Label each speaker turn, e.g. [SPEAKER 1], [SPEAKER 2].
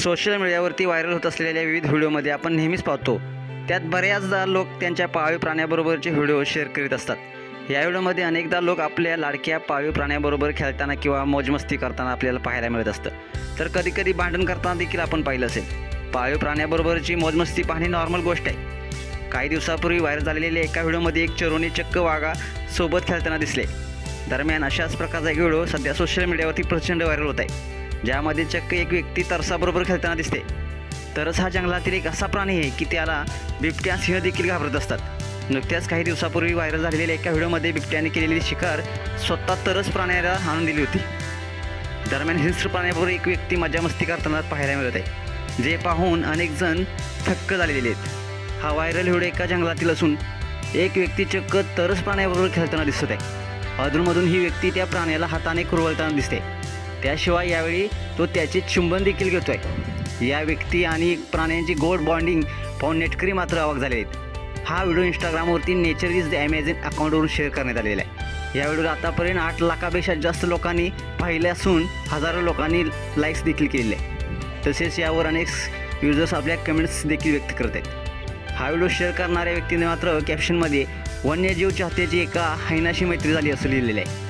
[SPEAKER 1] Social मीडियावरती viral होत असलेल्या विविध व्हिडिओमध्ये आपण नेहमीच पाहतो. त्यात बऱ्याचदा लोक त्यांच्या पाळीव प्राण्याबरोबरचे व्हिडिओ शेअर करीत असतात. या व्हिडिओमध्ये अनेकदा लोक आपल्या लाडक्या पाळीव प्राण्याबरोबर खेळताना किंवा मौजमस्ती करताना आपल्याला पाहायला मिळत असतं. तर कधीकधी भांडण करताना देखील आपण पाहिलं असेल. पाळीव प्राण्याबरोबरची मौजमस्ती पाहणे नॉर्मल गोष्ट आहे. काही दिवसापूर्वी व्हायरल झालेल्या एका व्हिडिओमध्ये एक चरोनी चक्क वाघा सोबत खेळताना दिसले. दरम्यान अशाच प्रकारचा एक व्हिडिओ सध्या सोशल मीडियावरती प्रचंड व्हायरल होत आहे. ज्यामध्ये चक्क एक व्यक्ती तरसाबरोबर खेळताना दिसते. तरस हा जंगलातील एक असा प्राणी आहे की त्याला बिबट्या सिंह देखील घाबरत असतात. नुकत्याच काही दिवसापूर्वी व्हायरल झालेल्या एका व्हिडिओमध्ये बिबट्याने केलेली शिकार स्वतः तरस प्राण्याला आणून दिली होती. दरम्यान हिंस्र प्राण्याबरोबर एक व्यक्ती मजा मस्ती करताना पाहायला मिळत आहे. जे पाहून अनेक जण थक्क झालेले आहेत. हा व्हायरल व्हिडिओ एका जंगलातील असून एक व्यक्ती चक्क तरस प्राण्याबरोबर खेळताना दिसत आहे. अधूनमधून ही व्यक्ती त्या प्राण्याला हाताने कुरवळताना दिसते. त्याशिवाय यावेळी तो त्याचे चुंबन देखील घेतोय. या व्यक्ती आणि प्राण्यांची गोड बॉन्डिंग पाहून नेटकरी मात्र अवाक झाले आहेत हा व्हिडिओ इंस्टाग्रामवरती नेचर इज द अमेझिंग अकाउंटवरून शेअर करण्यात आलेला आहे. या व्हिडिओला आतापर्यंत आठ लाखापेक्षा जास्त लोकांनी पाहिले असून हजारो लोकांनी लाईक्स देखील केलेले आहे तसेच यावर अनेक युजर्स आपल्या कमेंट्स देखील व्यक्त करत आहेत. हा व्हिडिओ शेअर करणाऱ्या व्यक्तीने मात्र कॅप्शनमध्ये वन्यजीव चाहत्याची एका हैनाशी मैत्री झाली असं लिहिलेलं आहे.